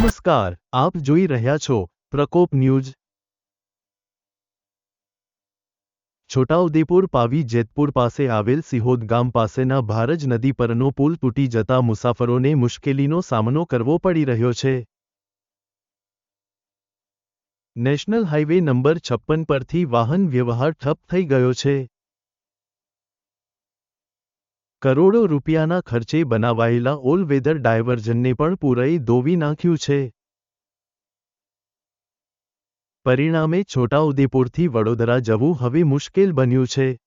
નમસ્કાર, આપ જોઈ રહ્યા છો પ્રકોપ ન્યૂઝ. છોટાઉદેપુર પાવી જેતપુર પાસે આવેલ સિહોદ ગામ પાસેના ભારજ નદી પરનો પુલ તૂટી જતા મુસાફરોને મુશ્કેલીનો સામનો કરવો પડી રહ્યો છે. નેશનલ હાઇવે નંબર છપ્પન પરથી વાહન વ્યવહાર ઠપ થઈ ગયો છે. કરોડો રૂપિયાના ખર્ચે બનાવાયેલા ઓલ વેધર ડાયવર્ઝનને પણ પૂરઈ ધોવી નાખ્યું છે. પરિણામે છોટાઉદેપુરથી વડોદરા જવું હવે મુશ્કેલ બન્યું છે.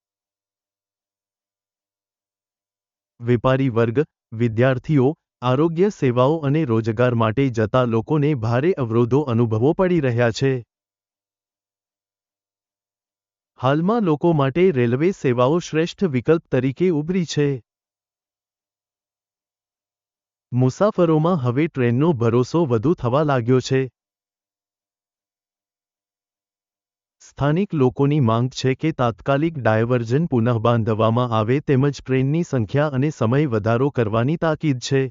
વેપારી વર્ગ, વિદ્યાર્થીઓ, આરોગ્ય સેવાઓ અને રોજગાર માટે જતા લોકોને ભારે અવરોધો અનુભવો પડી રહ્યા છે. હાલમાં લોકો માટે રેલવે સેવાઓ શ્રેષ્ઠ વિકલ્પ તરીકે ઉભરી છે. મુસાફરોમાં હવે ટ્રેનનો ભરોસો વધુ થવા લાગ્યો છે. સ્થાનિક લોકોની માંગ છે કે તાત્કાલિક ડાયવર્ઝન પુનઃબાંધવામાં આવે તેમજ ટ્રેનની સંખ્યા અને સમય વધારો કરવાની તાકીદ છે.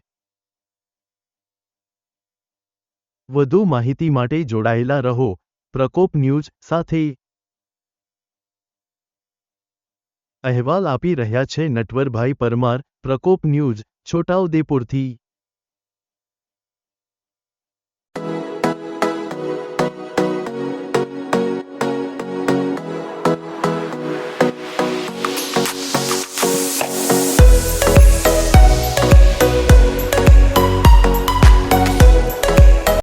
વધુ માહિતી માટે જોડાયેલા રહો. પ્રકોપ ન્યૂઝ સાથે અહેવાલ આપી રહ્યા છે. નટવરભાઈ પરમાર પ્રકોપ ન્યૂઝ છોટાઉદેપુરથી.